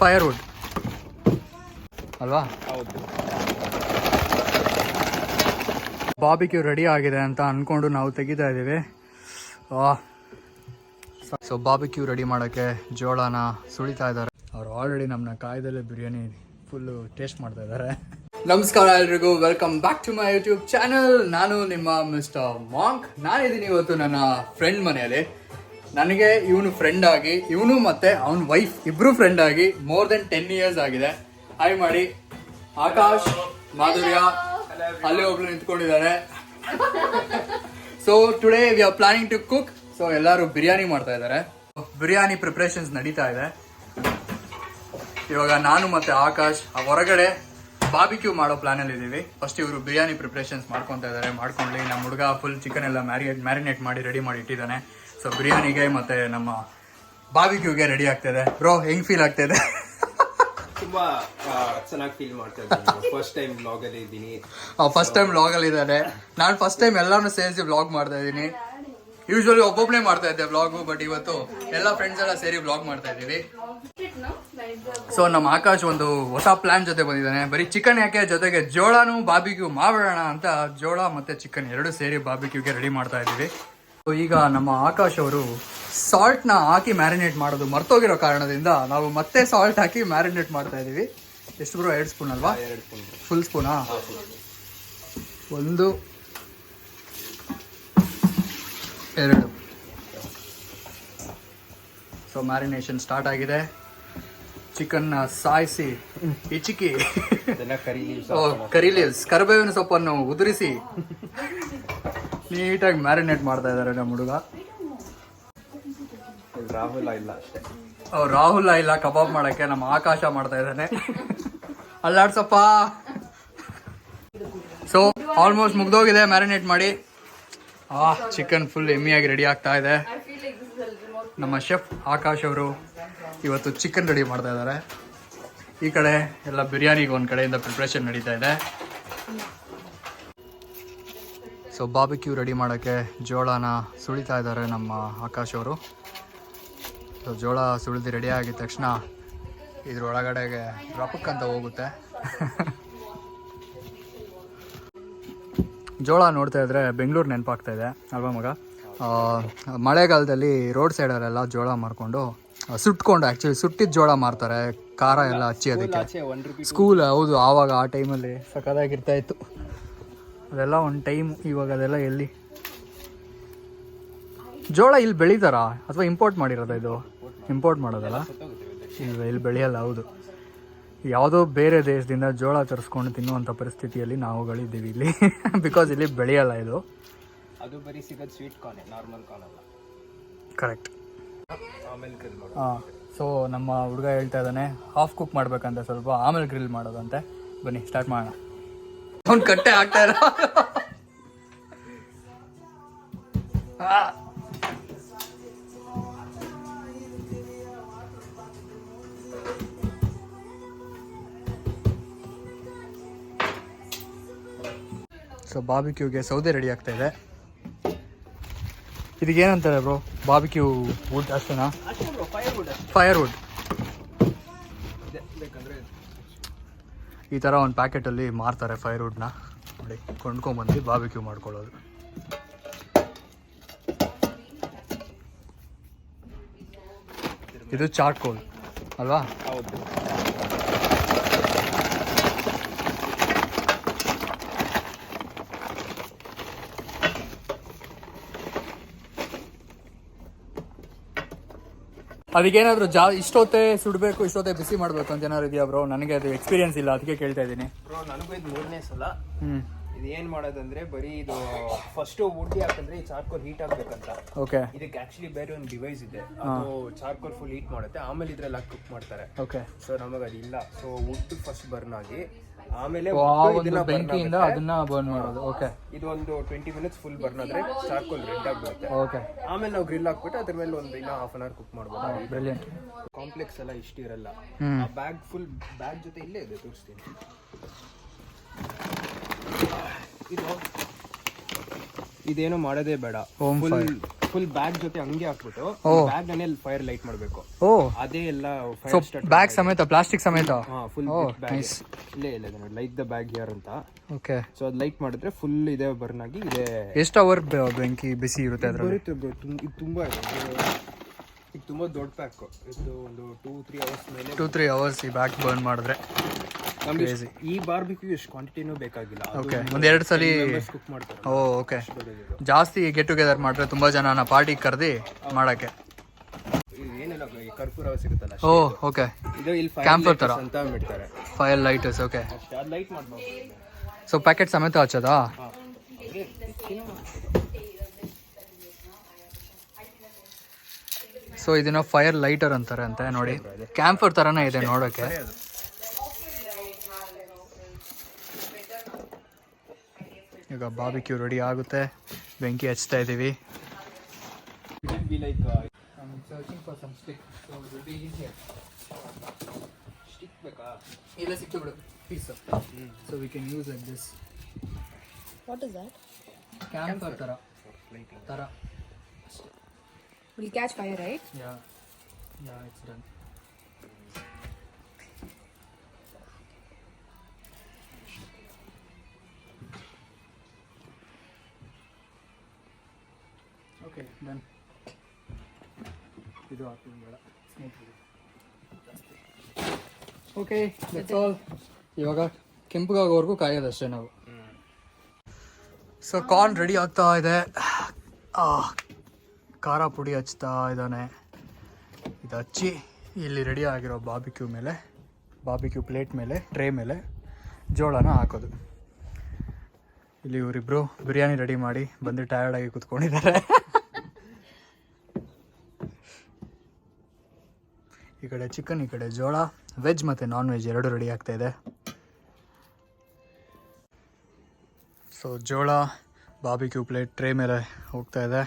Firewood ಅಲ್ವಾ? ಹೌದು. Barbecue ready ಆಗಿದೆ ಅಂತ ಅಂದ್ಕೊಂಡು ನಾವು ತೆಗಿತಾ ಇದ್ದೀವಿ. ಸೊ ಬಾಬಿಕ್ಯೂ ರೆಡಿ ಮಾಡೋಕ್ಕೆ ಜೋಳನ ಸುಳಿತಾ ಇದ್ದಾರೆ. ಅವ್ರು ಆಲ್ರೆಡಿ ನಮ್ಮನ್ನ ಕಾಯ್ದಲ್ಲೇ ಬಿರಿಯಾನಿ ಫುಲ್ಲು ಟೇಸ್ಟ್ ಮಾಡ್ತಾ ಇದ್ದಾರೆ. ನಮಸ್ಕಾರ ಎಲ್ರಿಗೂ welcome back to my YouTube channel ನಾನು ನಿಮ್ಮ ಮಿಸ್ಟರ್ ಮಾಂಕ್ ನಾನಿದ್ದೀನಿ ಇವತ್ತು ನನ್ನ ಫ್ರೆಂಡ್ ಮನೆಯಲ್ಲಿ. ನನಗೆ ಇವನು ಫ್ರೆಂಡ್ ಆಗಿ, ಇವನು ಮತ್ತೆ ಅವನ ವೈಫ್ ಇಬ್ರು ಫ್ರೆಂಡ್ ಆಗಿ ಮೋರ್ ದೆನ್ ಟೆನ್ ಇಯರ್ಸ್ ಆಗಿದೆ. ಹಾಯ್ ಮಾಡಿ ಆಕಾಶ್, ಮಾಧುರ್ಯ, ಅಲ್ಲಿ ಒಬ್ರು ನಿಂತ್ಕೊಂಡಿದ್ದಾರೆ. So today we are planning to cook so ಎಲ್ಲರೂ ಬಿರಿಯಾನಿ ಮಾಡ್ತಾ ಇದ್ದಾರೆ. ಬಿರಿಯಾನಿ ಪ್ರಿಪ್ರೇಷನ್ಸ್ ನಡೀತಾ ಇದೆ. ಇವಾಗ ನಾನು ಮತ್ತೆ ಆಕಾಶ್, ಆ ಹೊರಗಡೆ ಬಾಬಿಕ್ಯೂ ಮಾಡೋ ಪ್ಲಾನಲ್ಲಿ ಇದ್ದೀವಿ ಫಸ್ಟ್ ಇವರು ಬಿರಿಯಾನಿ ಪ್ರಿಪ್ರೇಷನ್ಸ್ ಮಾಡ್ಕೊತಾ ಇದ್ದಾರೆ. ಮಾಡ್ಕೊಂಡು ನಮ್ಮ ಹುಡುಗ ಫುಲ್ ಚಿಕನ್ ಎಲ್ಲ ಮ್ಯಾರಿನೇಟ್ ಮ್ಯಾರಿನೇಟ್ ಮಾಡಿ ರೆಡಿ ಮಾಡಿ ಇಟ್ಟಿದ್ದಾನೆ. ಸೊ ಬಿರಿಯಾನಿಗೆ ಮತ್ತೆ ನಮ್ಮ ಬಾವಿಕ್ಯೂಗೆ ರೆಡಿ ಆಗ್ತಿದೆ. ಬ್ರೋ ಹೆಂಗ್ ಫೀಲ್ ಆಗ್ತಿದೆ? ತುಂಬಾ ಚೆನ್ನಾಗಿ ಫೀಲ್ ಮಾಡ್ತಾ ಇದ್ದೀನಿ. ಫಸ್ಟ್ ಟೈಮ್ ಬ್ಲಾಗ್ ಅಲ್ಲಿ ಇದ್ದೀನಿ. ಫಸ್ಟ್ ಟೈಮ್ ವ್ಲಾಗ್ ಅಲ್ಲಿ ಇದ್ದಾರೆ ನಾನು ಫಸ್ಟ್ ಟೈಮ್ ಎಲ್ಲಾನು ಸೇರಿಸಿ ಬ್ಲಾಗ್ ಮಾಡ್ತಾ ಇದ್ದೀನಿ. ಯೂಶ್ವಲಿ ಒಬ್ಬೊಬ್ಬನೇ ಮಾಡ್ತಾ ಇದ್ದೆ ಬ್ಲಾಗ್ ಬಟ್ ಇವತ್ತು ಎಲ್ಲ ಫ್ರೆಂಡ್ಸ್ ಎಲ್ಲ ಸೇರಿ ಬ್ಲಾಗ್ ಮಾಡ್ತಾ ಇದ್ದೀವಿ. ಸೊ ನಮ್ಮ ಆಕಾಶ್ ಒಂದು ಹೊಸ ಪ್ಲಾನ್ ಜೊತೆ ಬಂದಿದ್ದಾನೆ. ಬರೀ ಚಿಕನ್ ಯಾಕೆ? ಜೊತೆಗೆ ಜೋಳನು ಬಾಬಿಕ್ಯೂ ಮಾಡೋಣ ಅಂತ ಜೋಳ ಮತ್ತೆ ಚಿಕನ್ ಎರಡು ಸೇರಿ ಬಾಬಿಕ್ಯೂಗೆ ರೆಡಿ ಮಾಡ್ತಾ ಇದ್ದೀವಿ. ಈಗ ನಮ್ಮ ಆಕಾಶ್ ಅವರು ಸಾಲ್ಟ್ನ ಹಾಕಿ ಮ್ಯಾರಿನೇಟ್ ಮಾಡೋದು ಮರ್ತೋಗಿರೋ ಕಾರಣದಿಂದ ನಾವು ಮತ್ತೆ ಸಾಲ್ಟ್ ಹಾಕಿ ಮ್ಯಾರಿನೇಟ್ ಮಾಡ್ತಾ ಇದೀವಿ. ಎಷ್ಟು ಬರೋ ಎರಡು ಸ್ಪೂನ್ ಅಲ್ವಾ? ಫುಲ್ ಸ್ಪೂನ್ ಒಂದು ಎರಡು. ಸೊ ಮ್ಯಾರಿನೇಷನ್ ಸ್ಟಾರ್ಟ್ ಆಗಿದೆ. ಚಿಕನ್ ಸಾಯಿಸಿ ಹಿಚಿಕಿ. ಕರಿ ಕರಿ ಲೀವ್ಸ್ ಕರಿಬೇವಿನ ಸೊಪ್ಪನ್ನು ಉದುರಿಸಿ. ನೀಟಾಗಿ ಮ್ಯಾರಿನೇಟ್ ಮಾಡ್ತಾ ಇದ್ದಾರೆ ನಮ್ಮ ಹುಡುಗ. ರಾಹುಲ್ ಇಲ್ಲ ಅಷ್ಟೇ. ರಾಹುಲ್ ಇಲ್ಲ ಕಬಾಬ್ ಮಾಡಕ್ಕೆ ನಮ್ಮ ಆಕಾಶ ಮಾಡ್ತಾ ಇದ್ದಾನೆ. ಅಲ್ಲಾಡ್ಸಪ್ಪ. ಸೊ ಆಲ್ಮೋಸ್ಟ್ ಮುಗ್ದೋಗಿದೆ ಮ್ಯಾರಿನೇಟ್ ಮಾಡಿ. ಆ ಚಿಕನ್ ಫುಲ್ ಎಮ್ಮಿಯಾಗಿ ರೆಡಿ ಆಗ್ತಾ ಇದೆ. ನಮ್ಮ ಶೆಫ್ ಆಕಾಶ್ ಅವರು ಇವತ್ತು ಚಿಕನ್ ರೆಡಿ ಮಾಡ್ತಾ ಇದ್ದಾರೆ. ಈ ಕಡೆ ಎಲ್ಲ ಬಿರಿಯಾನಿಗೆ ಒಂದು ಕಡೆಯಿಂದ ಪ್ರಿಪ್ರೇಷನ್ ನಡೀತಾ ಇದೆ. ಸೊ ಬಾಬಿಕ್ಯೂ ರೆಡಿ ಮಾಡೋಕ್ಕೆ ಜೋಳನ ಸುಳಿತಾ ಇದ್ದಾರೆ ನಮ್ಮ ಆಕಾಶ್ ಅವರು. ಸೊ ಜೋಳ ಸುಳಿದು ರೆಡಿ ಆಗಿದ ತಕ್ಷಣ ಇದ್ರ ಒಳಗಡೆಗೆ ರಪಕ್ಕಂತ ಹೋಗುತ್ತೆ. ಜೋಳ ನೋಡ್ತಾ ಇದ್ರೆ ಬೆಂಗಳೂರು ನೆನಪಾಗ್ತಾ ಇದೆ ಅಲ್ವಾ ಮಗ? ಮಳೆಗಾಲದಲ್ಲಿ ರೋಡ್ ಸೈಡಲ್ಲೆಲ್ಲ ಜೋಳ ಮಾರ್ಕೊಂಡು ಸುಟ್ಕೊಂಡು ಆ್ಯಕ್ಚುಲಿ ಸುಟ್ಟಿದ ಜೋಳ ಮಾರ್ತಾರೆ ಖಾರ ಎಲ್ಲ ಹಚ್ಚಿ ಅದಕ್ಕೆ. ಸ್ಕೂಲ್ ಹೌದು ಆವಾಗ ಆ ಟೈಮಲ್ಲಿ ಸಖತ್ತಾಗಿರ್ತಾ ಇತ್ತು. ಅದೆಲ್ಲ ಒಂದು ಟೈಮ್ ಇವಾಗ ಅದೆಲ್ಲ ಎಲ್ಲಿ? ಜೋಳ ಇಲ್ಲಿ ಬೆಳೀತಾರಾ? ಅಥವಾ ಇಂಪೋರ್ಟ್ ಮಾಡಿರೋದ ಇದು? ಇಂಪೋರ್ಟ್ ಮಾಡೋದಲ್ಲ? ಇಲ್ಲ ಇಲ್ಲಿ ಬೆಳೆಯಲ್ಲ ಹೌದು. ಯಾವುದೋ ಬೇರೆ ದೇಶದಿಂದ ಜೋಳ ತರಿಸ್ಕೊಂಡು ತಿನ್ನುವಂಥ ಪರಿಸ್ಥಿತಿಯಲ್ಲಿ ನಾವುಗಳಿದ್ದೀವಿ ಇಲ್ಲಿ. ಬಿಕಾಸ್ ಇಲ್ಲಿ ಬೆಳೆಯಲ್ಲ ಇದು. ಅದು ಬರೀ ಸಿಗೋದು ಸ್ವೀಟ್ ಕಾರ್ನ್ ನಾರ್ಮಲ್ ಕಾರ್ನ್ ಅಲ್ಲ. ಕರೆಕ್ಟ್ ಹಾಂ ಸೊ ನಮ್ಮ ಹುಡುಗ ಹೇಳ್ತಾ ಇದ್ದಾನೆ ಹಾಫ್ ಕುಕ್ ಮಾಡಬೇಕಂತೆ ಸ್ವಲ್ಪ ಆಮೇಲೆ ಗ್ರಿಲ್ ಮಾಡೋದಂತೆ. ಬನ್ನಿ ಸ್ಟಾರ್ಟ್ ಮಾಡೋಣ. ಅವ್ನು ಕಟ್ಟೆ ಆಗ್ತಾ ಇರೋ. ಸೊ ಬಾಬಿಕ್ಯೂಗೆ ಸೌದೆ ರೆಡಿ ಆಗ್ತಾ ಇದೆ. ಇದಕ್ಕೇನಂತಾರೆ ಬ್ರೋ ಬಾಬಿಕ್ಯೂ ವುಡ್ ಅಷ್ಟೇನಾ? Firewood bro fire wood fire wood ಬೇಕಂದ್ರೆ ಈ ಥರ ಒಂದು ಪ್ಯಾಕೆಟಲ್ಲಿ ಮಾರ್ತಾರೆ ಫೈರ್ ವುಡ್ನ ನೋಡಿ, ಕೊಂಡ್ಕೊಂಬಂದು ಬಾಬಿಕ್ಯೂ ಮಾಡ್ಕೊಳ್ಳೋದು. ಇದು ಚಾರ್ಕೋಲ್ ಅಲ್ವಾ? ಹೌದು. ಅದಕ್ಕೇನಾದರೂ ಜಾ ಇಷ್ಟೊತ್ತೆ ಸುಡಬೇಕು ಇಷ್ಟೊತ್ತೆ ಬಿಸಿ ಮಾಡಬೇಕು ಅಂತ ಏನಾದ್ರು ಇದೆಯಾ ಬ್ರೋ ನನಗೆ ಅದು ಎಕ್ಸ್ಪೀರಿಯನ್ಸ್ ಇಲ್ಲ ಅದಕ್ಕೆ ಕೇಳ್ತಾ ಇದ್ದೀನಿ. ಬ್ರೋ ನನಗೂ ಇದು ಮೂರನೇ ಸಲ. ಹ್ಞೂ ಏನ್ ಮಾಡೋದಂದ್ರೆ ಬರೀ ಇದು ಫಸ್ಟ್ ವುಡ್ ಯಾಕಂದ್ರೆ ಈ ಚಾರ್ಕೋಲ್ ಹೀಟ್ ಆಗ್ಬೇಕಂತ ಓಕೆ ಇದಕ್ಕೆ ಆಕ್ಚುಲಿ ಬೇರೆ ಒಂದು ಡಿವೈಸ್ ಇದೆ. ಅದು ಚಾರ್ಕೋಲ್ ಫುಲ್ ಹೀಟ್ ಮಾಡುತ್ತೆ. ಆಮೇಲೆ ಇದ್ರಲ್ಲಿ ಹಾಕಿ ಕುಕ್ ಮಾಡ್ತಾರೆ. ಓಕೆ ಸೊ ನಮಗೆ ಅದಿಲ್ಲ ಸೊ ವುಡ್ ಫಸ್ಟ್ ಬರ್ನ್ ಆಗಿ ಆಮೇಲೆ ಬೆಂಕಿಯಿಂದ ಅದನ್ನ ಬರ್ನ್ ಮಾಡೋದು. ಓಕೆ ಇದು ಒಂದು ಟ್ವೆಂಟಿ ಮಿನಿಟ್ಸ್ ಫುಲ್ ಬರ್ನ್ ಆದ್ರೆ ಚಾರ್ಕೋಲ್ ರೆಡ್ ಆಗ್ಬಿಡುತ್ತೆ. ಓಕೆ ಆಮೇಲೆ ನಾವು ಗ್ರಿಲ್ ಹಾಕ್ಬಿಟ್ಟು ಅದ್ರ ಮೇಲೆ ಒಂದು ಇನ್ನ ಹಾಫ್ ಅನ್ ಅವರ್ ಕುಕ್ ಮಾಡ್ಬೋದು. ಬ್ರಿಲಿಯಂಟ್ ಕಾಂಪ್ಲೆಕ್ಸ್ ಎಲ್ಲ ಇಷ್ಟಿರಲ್ಲ ಆ ಬ್ಯಾಗ್ ಫುಲ್ ಬ್ಯಾಗ್ ಜೊತೆ ಇಲ್ಲೇ ಇದೆ ತೋರಿಸ್ತೀನಿ. ಇದು ಇದೇನು ಮಾಡೋದೇ ಬೇಡ. ಫುಲ್ ಫುಲ್ ಬ್ಯಾಗ್ ಜೊತೆ ಹಂಗೆ ಹಾಕ್ಬಿಟ್ಟು ಬ್ಯಾಗ್ ನಾನೇ ಫೈರ್ ಲೈಟ್ ಮಾಡ್ಬೇಕು. ಓ. ಅದೇ ಎಲ್ಲ ಸೊ ಬ್ಯಾಗ್ ಸಮೇತ ಪ್ಲಾಸ್ಟಿಕ್ ಸಮೇತ? ಫುಲ್ ಬ್ಯಾಗ್ ಇಲ್ಲೇ ಇಲ್ಲ ನೋಡಿ ಲೈಟ್ ದ ಬ್ಯಾಗ್ ಹಿಯರ್ ಅಂತ. ಓಕೆ ಸೊ ಅದು ಲೈಟ್ ಮಾಡಿದ್ರೆ ಫುಲ್ ಇದೆ ಬರ್ನ್ ಆಗಿ ಇದೆ. ಎಷ್ಟು ಅವರ್ ಬೆಂಕಿ ಬಿಸಿ ಇರುತ್ತೆ ಅದರಲ್ಲಿ? ತುಂಬಾ ಇದೆ ತುಂಬಾ ದೊಡ್ಡ ಪ್ಯಾಕ್ ಇದು ಒಂದು ಟೂ ತ್ರೀ ಅವರ್ಸ್ ಮೇಲೆ ಟೂ ತ್ರೀ ಅವರ್ಸ್ ಈ ಬ್ಯಾಕ್ ಬರ್ನ್ ಮಾಡಿದ್ರೆ ನಮ್ಗೆ ಈ ಬಾರ್ಬಿಕ್ಯೂ ಎಷ್ಟು ಕ್ವಾಂಟಿಟಿನೂ ಬೇಕಾಗಿಲ್ಲ. ಓಕೆ ಒಂದೆರಡು ಸಲ ಕುಕ್ ಮಾಡ್ತಾರೆ. ಓ ಓಕೆ ಜಾಸ್ತಿ ಗೆಟ್ ಟುಗೆದರ್ ಮಾಡಿದ್ರೆ ತುಂಬ ಜನನ ಪಾರ್ಟಿಗೆ ಕರೆದಿ ಮಾಡೋಕ್ಕೆ. ಇದು ಏನಿಲ್ಲ ಈ ಕರ್ಪೂರ ಸಿಗುತ್ತಲ್ಲ ಓ ಓಕೆ ಇದು ಇಲ್ಲಿ Camphor ತರ. ಅಂತ ಬಿಡ್ತಾರೆ ಫೈರ್ ಲೈಟರ್ಸ್ ಓಕೆ ಅಷ್ಟೇ ಅದು ಲೈಟ್ ಮಾಡ್ಬೋದು. ಸೊ ಪ್ಯಾಕೆಟ್ ಸಮೇತ ಹಚ್ಚೋದಾ? ಹಾ. ಸೊ ಇದನ್ನ ಫೈರ್ ಲೈಟರ್ ಅಂತಾರೆ ಅಂತ ನೋಡಿ. ಕ್ಯಾಂಫರ್ ಥರನೇ ಇದೆ ನೋಡೋಕ್ಕೆ ಈಗ ಬಾಬಿಕ್ಯೂ ರೆಡಿ ಆಗುತ್ತೆ. ಬೆಂಕಿ ಹಚ್ತಾ ಇದ್ದೀವಿ ಬಿ ಲೈಕ್ ಸ್ಟಿಕ್ ಬೇಕಾ ಇಲ್ಲ ಸಿಕ್ತು ಬಿಡು piece so we can use like this what is that camphor ಥರ ಥರ Will catch fire, right? Yeah yeah it's done okay done ಇದು ಹಾಕ್ತೀನಿ ಬೇಡ. ಓಕೆ ದಟ್ಸ್ ಆಲ್ ಇವಾಗ ಕೆಂಪಗಾಗೋವರೆಗೂ ಕಾಯೋದಷ್ಟೇ ನಾವು. ಸೊ ಕಾರ್ನ್ ರೆಡಿ ಆಗ್ತಾ ಇದೆ. ಆ, ಖಾರ ಪುಡಿ ಹಚ್ತಾ ಇದ್ದಾನೆ. ಇದು ಹಚ್ಚಿ ಇಲ್ಲಿ ರೆಡಿ ಆಗಿರೋ ಬಾಬಿಕ್ಯೂ ಮೇಲೆ ಬಾಬಿಕ್ಯೂ ಪ್ಲೇಟ್ ಮೇಲೆ ಟ್ರೇ ಮೇಲೆ ಜೋಳನ ಹಾಕೋದು. ಇಲ್ಲಿ ಇವರಿಬ್ರು ಬಿರಿಯಾನಿ ರೆಡಿ ಮಾಡಿ ಬಂದು ಟಯರ್ಡ್ ಆಗಿ ಕೂತ್ಕೊಂಡಿದ್ದಾರೆ. ಈ ಕಡೆ ಚಿಕನ್ ಈ ಕಡೆ ಜೋಳ ವೆಜ್ ಮತ್ತು ನಾನ್ ವೆಜ್ ಎರಡು ರೆಡಿ ಆಗ್ತಾ ಇದೆ. ಸೊ ಜೋಳ ಬಾಬಿಕ್ಯೂ ಪ್ಲೇಟ್ ಟ್ರೇ ಮೇಲೆ ಹೋಗ್ತಾ ಇದೆ.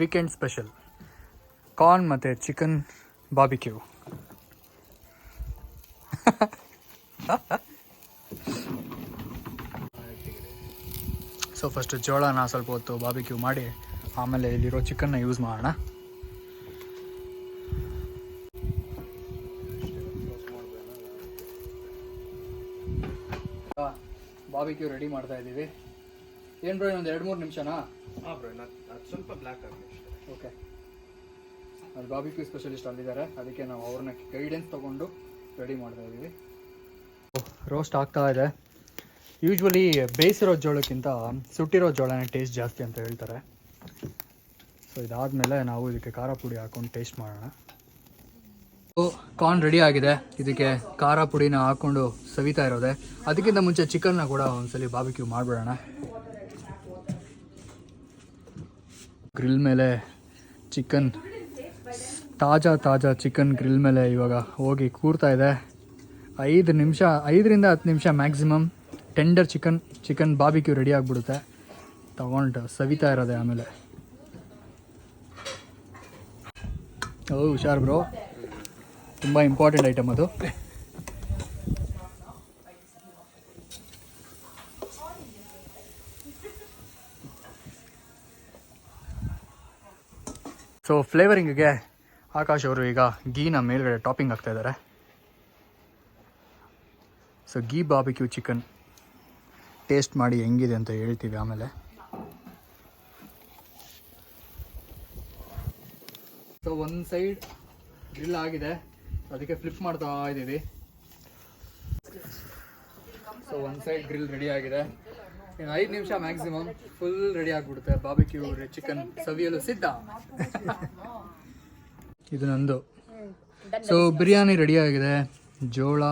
ವೀಕೆಂಡ್ ಸ್ಪೆಷಲ್ ಕಾರ್ನ್ ಮತ್ತು ಚಿಕನ್ ಬಾಬಿಕ್ಯೂ ಸೊ ಫಸ್ಟ್ ಜೋಳನ ಸ್ವಲ್ಪ ಹೊತ್ತು ಬಾಬಿಕ್ಯೂ ಮಾಡಿ, ಆಮೇಲೆ ಇಲ್ಲಿರೋ ಚಿಕನ್ನ ಯೂಸ್ ಮಾಡೋಣ. ಬಾಬಿಕ್ಯೂ ರೆಡಿ ಮಾಡ್ತಾ ಇದ್ದೀವಿ. ಏನು ಬ್ರೋ ಇನ್ನೊಂದು ಎರಡು ಮೂರು ನಿಮಿಷನಾ? ಹಾಂ ಬ್ರೋ ಅದು ಸ್ವಲ್ಪ ಬ್ಲ್ಯಾಕ್ ಆಗಿದೆ ಅಷ್ಟೇ. ಓಕೆ. ಅಲ್ಲಿ ಬಾಬಿಕ್ಯೂ ಸ್ಪೆಷಲಿಸ್ಟ್ ಅಲ್ಲಿದ್ದಾರೆ ಅದಕ್ಕೆ ನಾವು ಅವ್ರನ್ನ ಗೈಡೆನ್ಸ್ ತೊಗೊಂಡು ರೆಡಿ ಮಾಡ್ತಾ ಇದ್ದೀವಿ ರೋಸ್ಟ್ ಆಗ್ತಾ ಇದೆ. ಯೂಶ್ವಲಿ ಬೇಯಿಸಿರೋ ಜೋಳಕ್ಕಿಂತ ಸುಟ್ಟಿರೋ ಜೋಳನೇ ಟೇಸ್ಟ್ ಜಾಸ್ತಿ ಅಂತ ಹೇಳ್ತಾರೆ. ಸೊ ಇದಾದಮೇಲೆ ನಾವು ಇದಕ್ಕೆ ಖಾರ ಪುಡಿ ಹಾಕೊಂಡು ಟೇಸ್ಟ್ ಮಾಡೋಣ. ಕಾರ್ನ್ ರೆಡಿ ಆಗಿದೆ. ಇದಕ್ಕೆ ಖಾರ ಪುಡಿನ ಹಾಕ್ಕೊಂಡು ಸವಿತಾ ಇರೋದೆ. ಅದಕ್ಕಿಂತ ಮುಂಚೆ ಚಿಕನ್ನ ಕೂಡ ಒಂದ್ಸಲಿ ಬಾಬಿಕ್ಯೂ ಮಾಡಿಬಿಡೋಣ. ಗ್ರಿಲ್ ಮೇಲೆ ಚಿಕನ್ ತಾಜಾ ತಾಜಾ ಚಿಕನ್ ಗ್ರಿಲ್ ಮೇಲೆ ಇವಾಗ ಹೋಗಿ ಕೂರ್ತಾ ಇದೆ. ಐದು ನಿಮಿಷ, ಐದರಿಂದ ಹತ್ತು ನಿಮಿಷ maximum tender chicken chicken barbecue ready ಆಗಿಬಿಡುತ್ತೆ. ತಗೊಂಡು ಸವಿತಾ ಇರೋದೆ ಆಮೇಲೆ. ಓ, ಹುಷಾರು ಬ್ರೋ ತುಂಬ ಇಂಪಾರ್ಟೆಂಟ್ ಐಟಮ್ ಅದು. ಸೊ ಫ್ಲೇವರಿಂಗ್ಗೆ ಆಕಾಶ್ ಅವರು ಈಗ ಗೀನ ಮೇಲ್ಗಡೆ ಟಾಪಿಂಗ್ ಆಗ್ತಾ ಇದ್ದಾರೆ. So ghee barbecue chicken taste ಮಾಡಿ ಹೆಂಗಿದೆ ಅಂತ ಹೇಳ್ತೀವಿ ಆಮೇಲೆ. ಸೊ ಒಂದು ಸೈಡ್ ಗ್ರಿಲ್ ಆಗಿದೆ. ಅದಕ್ಕೆ ಫ್ಲಿಪ್ ಮಾಡ್ತಾ ಇದ್ದೀವಿ ಸೊ ಒಂದು ಸೈಡ್ ಗ್ರಿಲ್ ರೆಡಿ ಆಗಿದೆ. ಇನ್ನು ಐದು ನಿಮಿಷ ಮ್ಯಾಕ್ಸಿಮಮ್ ಫುಲ್ ರೆಡಿ ಆಗಿಬಿಡುತ್ತೆ. ಬಾಬಿಕ್ಯೂ ಚಿಕನ್ ಸವಿಯಲು ಸಿದ್ಧ. ಇದು ನಂದು. ಸೊ ಬಿರಿಯಾನಿ ಆಗಿದೆ. ಜೋಳ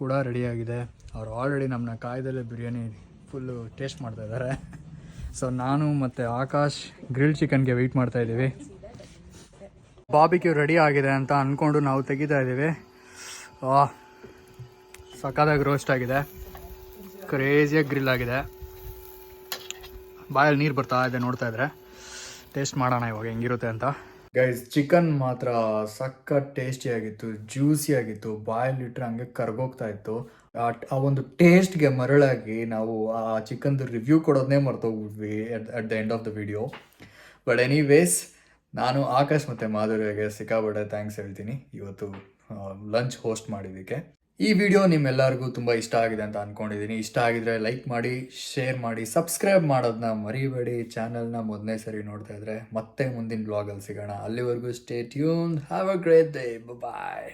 ಕೂಡ ರೆಡಿ ಆಗಿದೆ. ಅವ್ರು ಆಲ್ರೆಡಿ ನಮ್ಮನ್ನ ಕಾಯ್ದಲ್ಲೇ ಬಿರಿಯಾನಿ ಫುಲ್ಲು ಟೇಸ್ಟ್ ಮಾಡ್ತಾ ಇದ್ದಾರೆ ಸೊ ನಾನು ಮತ್ತು ಆಕಾಶ್ ಗ್ರಿಲ್ ಚಿಕನ್ಗೆ ವೆಯ್ಟ್ ಮಾಡ್ತಾ ಇದ್ದೀವಿ. ಬಾಬಿಕ್ಯೂ ರೆಡಿ ಆಗಿದೆ ಅಂತ ಅಂದ್ಕೊಂಡು ನಾವು ತೆಗಿತಾ ಇದ್ದೀವಿ. ಸಖತ್ತಾಗಿ ರೋಸ್ಟ್ ಆಗಿದೆ. ಕ್ರೇಜಿಯಾಗಿ ಗ್ರಿಲ್ ಆಗಿದೆ. ಬಾಯಲ್ಲಿ ನೀರು ಬರ್ತಾ ಇದೆ ನೋಡ್ತಾ ಇದ್ರೆ. ಟೇಸ್ಟ್ ಮಾಡೋಣ ಇವಾಗ ಹೆಂಗಿರುತ್ತೆ ಅಂತ. ಗೈಸ್ ಚಿಕನ್ ಮಾತ್ರ ಸಕ್ಕ ಟೇಸ್ಟಿ ಆಗಿತ್ತು ಜ್ಯೂಸಿ ಆಗಿತ್ತು, ಬಾಯಲ್ಲಿ ಇಟ್ಟರೆ ಹಂಗೆ ಕರ್ಗೋಗ್ತಾ ಇತ್ತು. ಆ ಒಂದು ಟೇಸ್ಟ್ಗೆ ಮರಳಾಗಿ ನಾವು ಆ ಚಿಕನ್ದು ರಿವ್ಯೂ ಕೊಡೋದನ್ನೇ ಮರ್ತೋಗ್ಬಿಟ್ವಿ at at the end of the video but anyways ನಾನು ಆಕಾಶ್ ಮತ್ತು ಮಾಧುರ್ಯಗೆ ಸಿಕ್ಕಾಪಟ್ಟೆ ಥ್ಯಾಂಕ್ಸ್ ಹೇಳ್ತೀನಿ. ಇವತ್ತು ಲಂಚ್ ಹೋಸ್ಟ್ ಮಾಡಿದ್ದಕ್ಕೆ. ಈ ವಿಡಿಯೋ ನಿಮ್ಮೆಲ್ಲರಿಗೂ ತುಂಬ ಇಷ್ಟ ಆಗಿದೆ ಅಂತ ಅಂದ್ಕೊಂಡಿದ್ದೀನಿ ಇಷ್ಟ ಆಗಿದ್ರೆ ಲೈಕ್ ಮಾಡಿ ಶೇರ್ ಮಾಡಿ ಸಬ್ಸ್ಕ್ರೈಬ್ ಮಾಡೋದನ್ನ ಮರಿಬೇಡಿ. ಚಾನಲ್ನ ಮೊದಲನೇ ಸರಿ ನೋಡ್ತಾ ಇದ್ರೆ ಮತ್ತೆ ಮುಂದಿನ ಬ್ಲಾಗಲ್ಲಿ ಸಿಗೋಣ. ಅಲ್ಲಿವರೆಗೂ stay tuned have a great day bye